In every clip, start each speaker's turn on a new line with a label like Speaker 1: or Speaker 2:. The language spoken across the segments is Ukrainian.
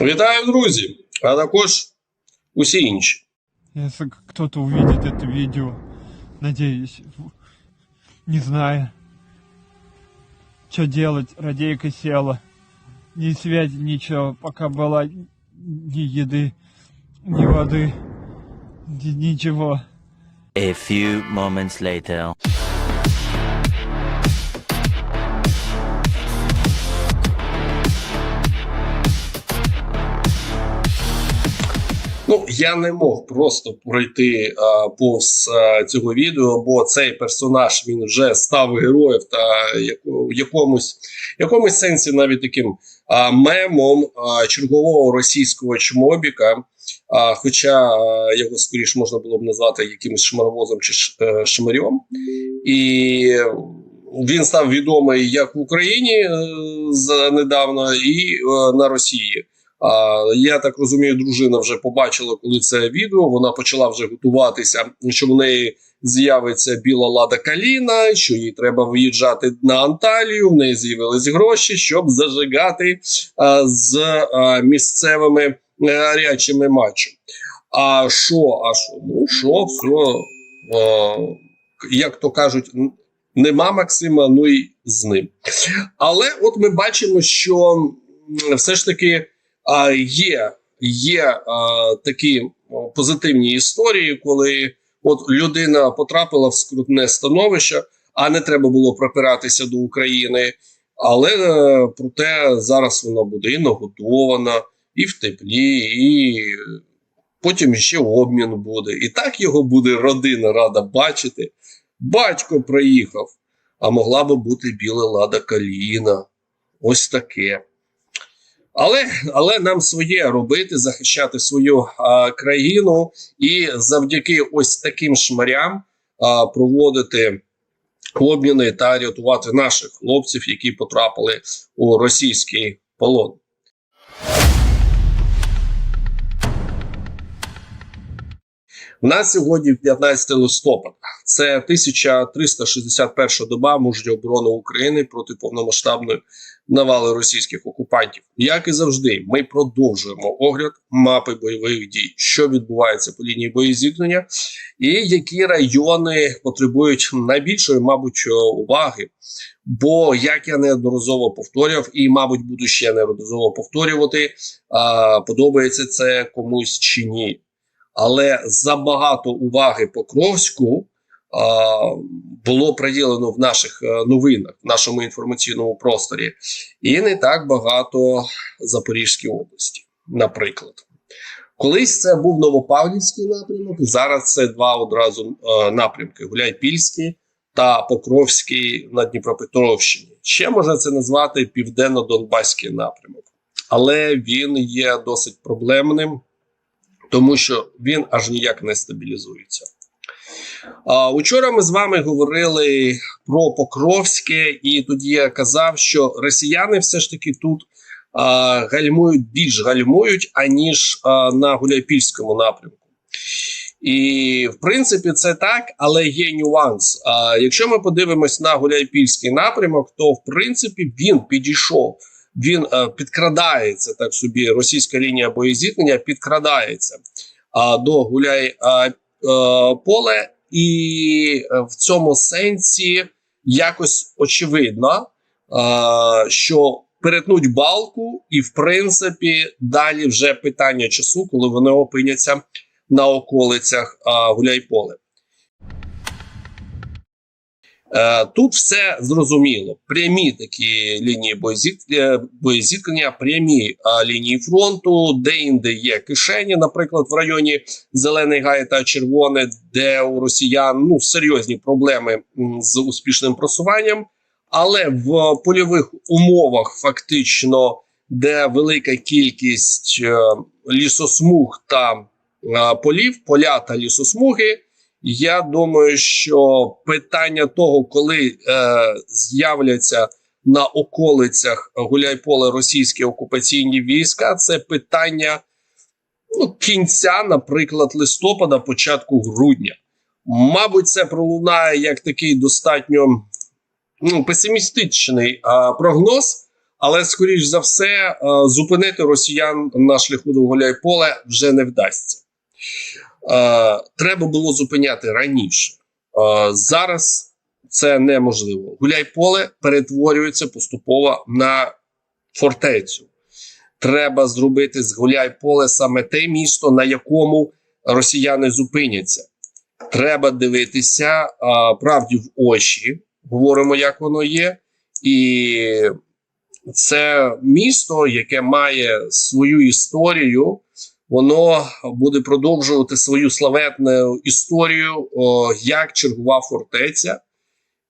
Speaker 1: Вітаю, друзі! А також усі інші.
Speaker 2: Если к- кто-то увидит это видео, надеюсь, в- не знаю, что делать, радейка села, ни связи, ничего, пока была ни еды, ни воды, ни- ничего.
Speaker 3: A few moments later.
Speaker 1: Ну, я не мог просто пройти а, повз а, цього відео, бо цей персонаж він вже став героєм та яко- якомусь, якомусь сенсі навіть таким а, мемом а, чергового російського чмобіка. А, хоча а, його скоріш можна було б назвати якимось шмаровозом чи ш- е, шмарем. І він став відомий як в Україні е, за недавно, і е, на Росії. Я так розумію, дружина вже побачила, коли це відео. Вона почала вже готуватися, що в неї з'явиться біла лада каліна, що їй треба виїжджати на Анталію. В неї з'явились гроші, щоб зажигати з місцевими е, гарячими матчами. А що, а що? Ну що, все, як то кажуть, нема Максима, ну і з ним. Але от ми бачимо, що все ж таки а, є, є такі позитивні історії, коли от людина потрапила в скрутне становище, а не треба було припиратися до України. Але е, проте зараз вона буде і нагодована, і в теплі, і потім ще обмін буде. І так його буде родина рада бачити. Батько приїхав, а могла би бути біла лада каліна. Ось таке. Але, але нам своє робити, захищати свою а, країну і завдяки ось таким шмарям а, проводити обміни та рятувати наших хлопців, які потрапили у російський полон. У нас сьогодні 15 листопада. Це 1361 доба мужньої оборони України проти повномасштабної навали російських окупантів. Як і завжди, ми продовжуємо огляд мапи бойових дій, що відбувається по лінії боєзіткнення, і які райони потребують найбільшої, мабуть, уваги. Бо як я неодноразово повторював, і, мабуть, буду ще неодноразово повторювати, а, подобається це комусь чи ні. Але забагато уваги Покровську а, було приділено в наших е, новинах, в нашому інформаційному просторі, і не так багато Запорізькій області, наприклад. Колись це був Новопавлівський напрямок, зараз це два одразу е, напрямки: Гуляйпільський та Покровський на Дніпропетровщині. Ще можна це назвати Південно-Донбаський напрямок, але він є досить проблемним, тому що він аж ніяк не стабілізується. Учора ми з вами говорили про Покровське, і тоді я казав, що росіяни все ж таки тут гальмують більш гальмують, аніж на Гуляйпільському напрямку. І в принципі це так, але є нюанс. А, якщо ми подивимось на Гуляйпільський напрямок, то в принципі він підійшов. Він е, підкрадається так собі. Російська лінія боєзіткнення підкрадається а, до Гуляй а, е, поле, і е, в цьому сенсі якось очевидно, а, що перетнуть балку, і в принципі далі вже питання часу, коли вони опиняться на околицях а, Гуляйполе. Е, Тут все зрозуміло. Прямі такі лінії е, боєзіткнення, прямі лінії фронту, де-інде є кишені, наприклад, в районі Зелений Гай та Червоне, де у росіян ну, серйозні проблеми з успішним просуванням. Але в польових умовах, фактично, де велика кількість е, лісосмуг та е, полів, поля та лісосмуги. Я думаю, що питання того, коли е, з'являться на околицях Гуляйполе російські окупаційні війська, це питання ну, кінця, наприклад, листопада, початку грудня. Мабуть, це пролунає як такий достатньо ну, песимістичний а, прогноз, але скоріш за все е, зупинити росіян на шляху до Гуляйполе вже не вдасться. Треба було зупиняти раніше. Зараз це неможливо. Гуляйполе перетворюється поступово на фортецю. Треба зробити з Гуляйполе саме те місто, на якому росіяни зупиняться. Треба дивитися а, правді в очі, говоримо, як воно є, і це місто, яке має свою історію, воно буде продовжувати свою славетну історію як чергова фортеця,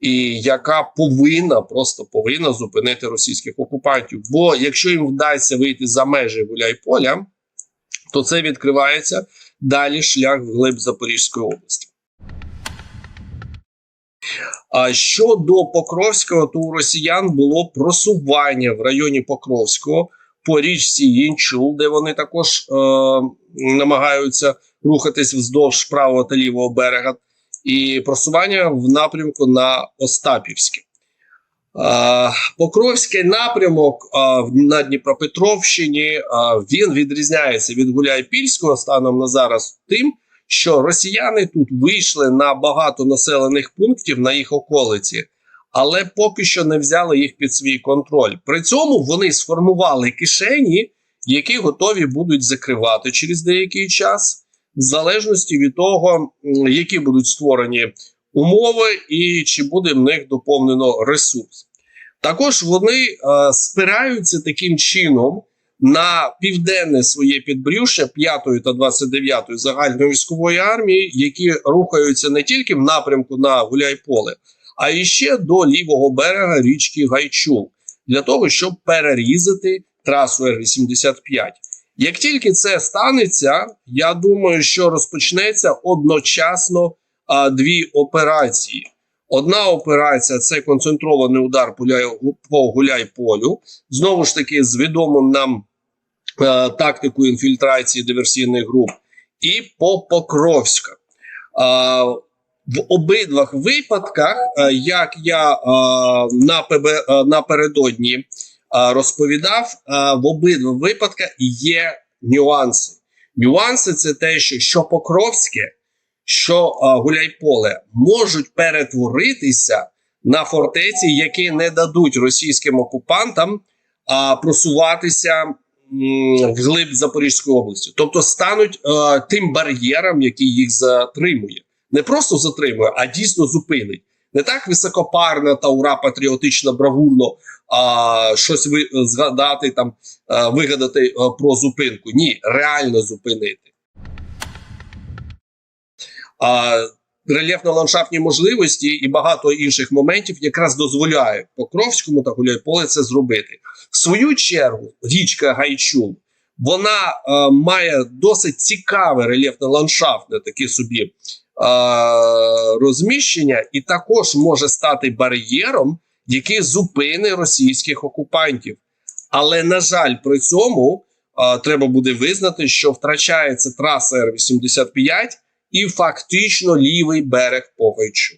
Speaker 1: і яка повинна просто повинна зупинити російських окупантів. Бо якщо їм вдасться вийти за межі Гуляйполя, то це відкривається далі шлях вглиб Запорізької області. А щодо Покровського, то у росіян було просування в районі Покровського по річці Єнчул, де вони також е, намагаються рухатись вздовж правого та лівого берега, і просування в напрямку на Остапівське. Е, Покровський напрямок е, на Дніпропетровщині е, він відрізняється від Гуляйпільського станом на зараз тим, що росіяни тут вийшли на багато населених пунктів на їх околиці, але поки що не взяли їх під свій контроль. При цьому вони сформували кишені, які готові будуть закривати через деякий час, в залежності від того, які будуть створені умови і чи буде в них доповнено ресурс. Також вони е, спираються таким чином на південне своє підбрюшя 5 та 29 загальної військової армії, які рухаються не тільки в напрямку на Гуляйполе, а і ще до лівого берега річки Гайчул, для того, щоб перерізати трасу Р-85. Як тільки це станеться, я думаю, що розпочнеться одночасно а, дві операції. Одна операція це концентрований удар по Гуляйполю. Знову ж таки, з відомим нам е, тактикою інфільтрації диверсійних груп, і по Покровська. Е, в обидвах випадках, е, як я е, на ПБ, е, напередодні розповідав, в обидвах випадках є нюанси. Нюанси це те, що, що Покровське, що Гуляйполе можуть перетворитися на фортеці, які не дадуть російським окупантам просуватися м, вглиб Запорізької області, тобто стануть тим бар'єром, який їх затримує, не просто затримує, а дійсно зупинить. Не так високопарно та ура патріотично бравурно а, щось ви згадати там, е, вигадати е, про зупинку. Ні, реально зупинити. А, рельєфно-ландшафтні можливості і багато інших моментів якраз дозволяють Покровському та Гуляйполе це зробити. В свою чергу, річка Гайчул вона е, має досить цікаве рельєфно-ландшафтне таке собі е, розміщення, і також може стати бар'єром, який зупини російських окупантів. Але на жаль, при цьому е, треба буде визнати, що втрачається траса Р-85 і фактично лівий берег Погайчу.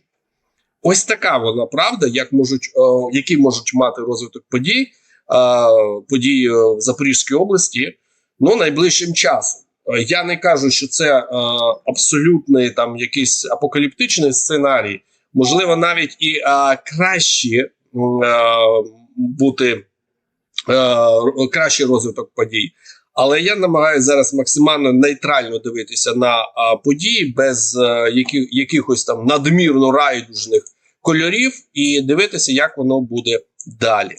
Speaker 1: Ось така вона правда, як можуть, е, які можуть мати розвиток подій, е, подій е, в Запорізькій області ну, найближчим часом. Е, Я не кажу, що це е, абсолютний там якийсь апокаліптичний сценарій, можливо, навіть і е, кращі е, бути е, кращий розвиток подій. Але я намагаюся зараз максимально нейтрально дивитися на а, події без а, які, якихось там надмірно райдужних кольорів і дивитися, як воно буде далі.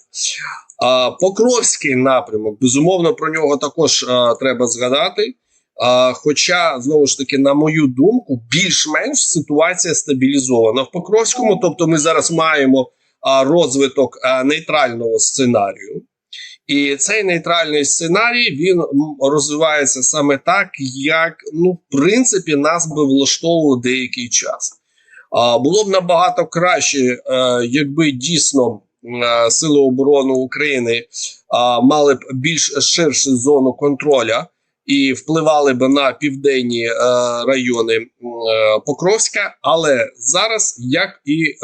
Speaker 1: А, Покровський напрямок, безумовно, про нього також а, треба згадати. Хоча, знову ж таки, на мою думку, більш-менш ситуація стабілізована в Покровському. Тобто, ми зараз маємо розвиток нейтрального сценарію. І цей нейтральний сценарій він розвивається саме так, як ну, в принципі, нас би влаштовував деякий час. Було б набагато краще, е, якби дійсно Сили оборони України а, мали б більш ширшу зону контроля і впливали б на південні е, райони е, Покровська. Але зараз, як і е,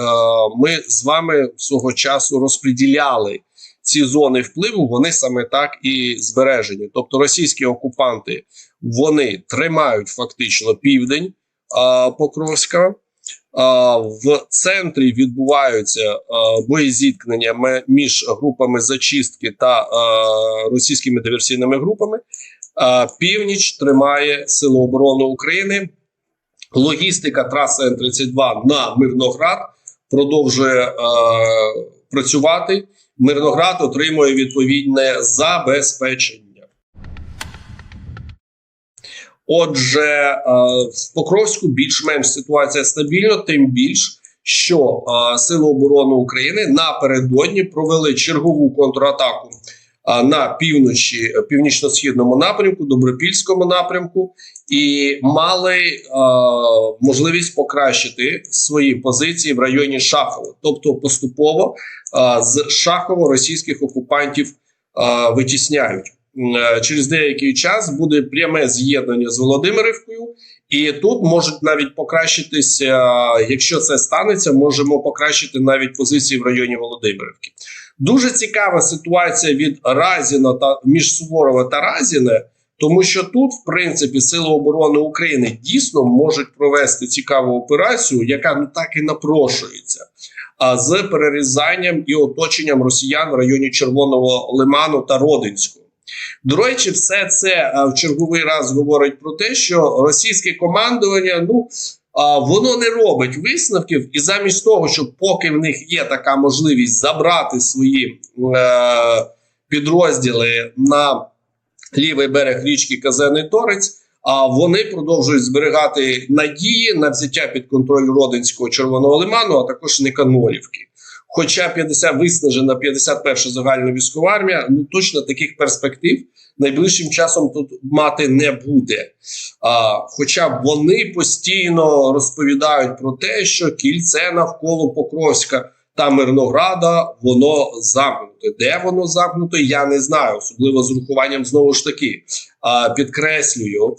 Speaker 1: ми з вами свого часу розподіляли ці зони впливу вони саме так і збережені. Тобто російські окупанти вони тримають фактично південь а, Покровська. В центрі відбуваються а, боєзіткнення між групами зачистки та російськими диверсійними групами. Північ тримає Сили оборони України. Логістика траси Н-32 на Мирноград продовжує е, працювати. Мирноград отримує відповідне забезпечення. Отже, е, в Покровську більш-менш ситуація стабільна, тим більш, що е, Сили оборони України напередодні провели чергову контратаку на півночі, північно-східному напрямку, Добропільському напрямку, і мали е, можливість покращити свої позиції в районі Шахова, тобто поступово е, з Шахова російських окупантів е, витісняють. Е, Через деякий час буде пряме з'єднання з Володимирівкою, і тут можуть навіть покращитися. е, Якщо це станеться, можемо покращити навіть позиції в районі Володимирівки. Дуже цікава ситуація від Разіна та між Суворова та Разіне, тому що тут, в принципі, Сили оборони України дійсно можуть провести цікаву операцію, яка ну так і напрошується. А з перерізанням і оточенням росіян в районі Червоного Лиману та Родинського. До речі, все це е, в черговий раз говорить про те, що російське командування ну воно не робить висновків, і замість того, щоб поки в них є така можливість забрати свої е, підрозділи на лівий берег річки Казений Торець. А вони продовжують зберігати надії на взяття під контроль Родинського Червоного лиману, а також Никанорівки. Хоча 50 виснажена 51 загальна військова армія, ну точно таких перспектив найближчим часом тут мати не буде. А, хоча вони постійно розповідають про те, що кільце навколо Покровська та Мирнограда воно замкнуте. Де воно замкнуте, я не знаю, особливо з урахуванням знову ж таки. А, підкреслюю.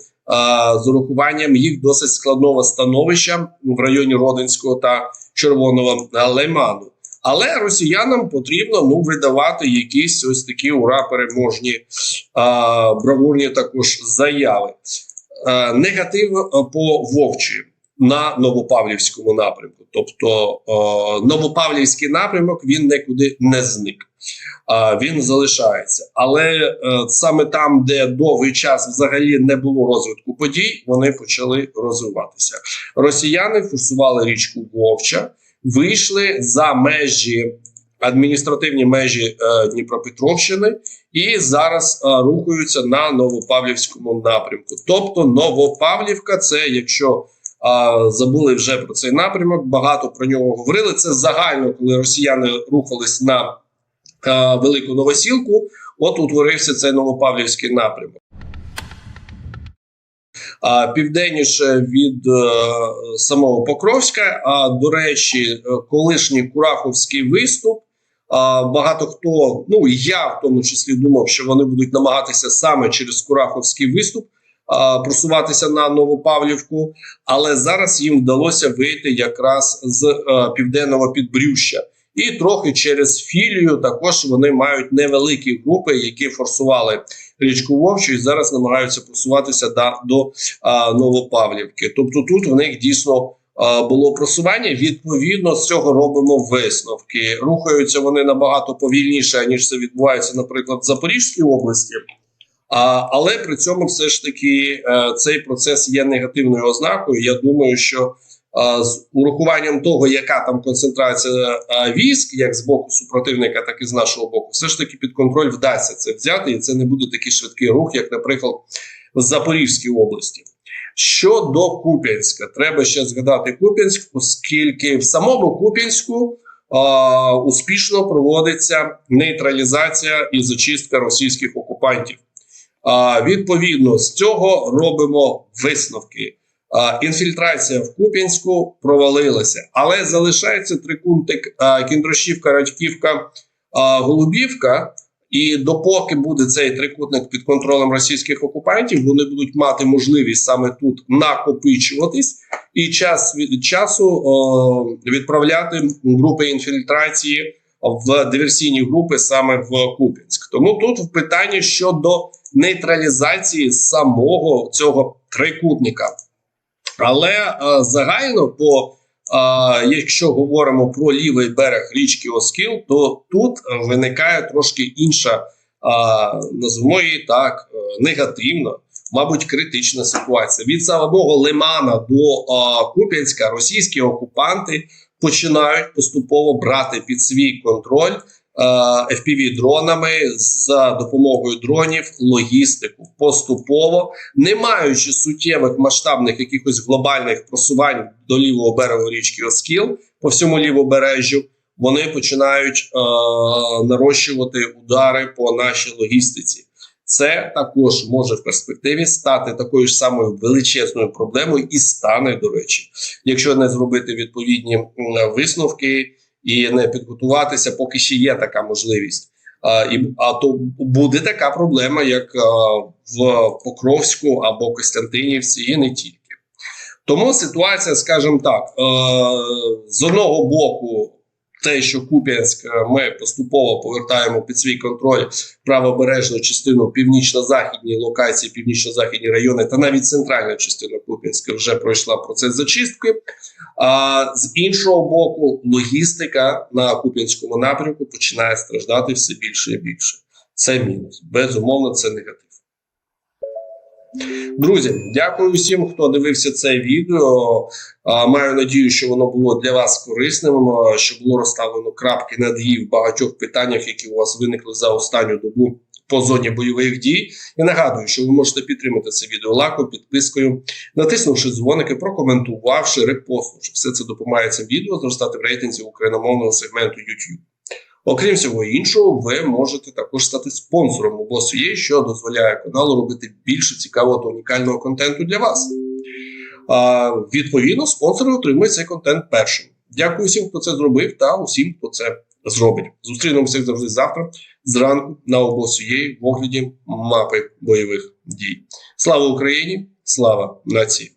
Speaker 1: З урахуванням їх досить складного становища в районі Родинського та Червоного Лиману. Але росіянам потрібно ну видавати якісь ось такі ура переможні а, бравурні також заяви. А, негатив по Вовчі на Новопавлівському напрямку. Тобто а, Новопавлівський напрямок він нікуди не зник. А, він залишається. Але е, саме там, де довгий час взагалі не було розвитку подій, вони почали розвиватися. Росіяни форсували річку Вовча вийшли за межі адміністративні межі е, Дніпропетровщини і зараз е, рухаються на Новопавлівському напрямку. Тобто Новопавлівка, це якщо е, забули вже про цей напрямок, багато про нього говорили. Це загально, коли росіяни рухались на е, велику новосілку. От утворився цей Новопавлівський напрямок. Південніше від е, самого Покровська. А до речі, е, колишній Кураховський виступ. Багато хто, ну я в тому числі думав, що вони будуть намагатися саме через Кураховський виступ просуватися на Новопавлівку, але зараз їм вдалося вийти якраз з е, південного підбрюща. І трохи через філію також вони мають невеликі групи, які форсували річку Вовчу і зараз намагаються просуватися до, до а, Новопавлівки. Тобто тут в них дійсно було просування. Відповідно, з цього робимо висновки. Рухаються вони набагато повільніше, ніж це відбувається, наприклад, в Запорізькій області. А, але при цьому все ж таки е, цей процес є негативною ознакою. Я думаю, що з урахуванням того, яка там концентрація військ, як з боку супротивника, так і з нашого боку, все ж таки під контроль вдасться це взяти, і це не буде такий швидкий рух, як, наприклад, в Запорізькій області. Щодо Куп'янська, треба ще згадати Куп'янськ, оскільки в самому Куп'янську а, успішно проводиться нейтралізація і зачистка російських окупантів. А, відповідно з цього робимо висновки. Інфільтрація в Куп'янську провалилася, але залишається трикунтик а, Радьківка, Голубівка. І допоки буде цей трикутник під контролем російських окупантів, вони будуть мати можливість саме тут накопичуватись і час від часу о, відправляти групи інфільтрації в диверсійні групи саме в Куп'янськ. Тому тут питання щодо нейтралізації самого цього трикутника. Але е, загально, по е, якщо говоримо про лівий берег річки Оскіл, то тут виникає трошки інша, е, назвемо її так, негативна, мабуть, критична ситуація. Від самого Лимана до Куп'янська російські окупанти починають поступово брати під свій контроль fpv дронами за допомогою дронів логістику поступово, не маючи суттєвих масштабних якихось глобальних просувань до лівого берегу річки Оскіл по всьому лівобережжю, вони починають е, нарощувати удари по нашій логістиці. Це також може в перспективі стати такою ж самою величезною проблемою, і стане, до речі, якщо не зробити відповідні висновки і не підготуватися, поки ще є така можливість. А, і, а то буде така проблема, як а, в Покровську або Костянтинівці, і не тільки. Тому ситуація, скажімо так, е, з одного боку, те, що Куп'янськ е, ми поступово повертаємо під свій контроль правобережну частину північно-західні локації, північно-західні райони та навіть центральна частина Куп'янська вже пройшла процес зачистки. А з іншого боку, логістика на Куп'янському напрямку починає страждати все більше і більше. Це мінус. Безумовно, це негатив. Друзі, дякую всім, хто дивився це відео. Маю надію, що воно було для вас корисним, що було розставлено крапки над «і» в багатьох питаннях, які у вас виникли за останню добу по зоні бойових дій. І нагадую, що ви можете підтримати це відео лайком, підпискою, натиснувши дзвоники, прокоментувавши, репостнувши. Все це допомагає цим відео зростати в рейтинзі україномовного сегменту YouTube. Окрім всього іншого, ви можете також стати спонсором обласує, що дозволяє каналу робити більше цікавого та унікального контенту для вас. А, відповідно, спонсори отримують цей контент першим. Дякую всім, хто це зробив, та усім, хто це зробить. Зустрінемося завжди завтра, зранку на обласує в огляді мапи бойових дій. Слава Україні! Слава нації!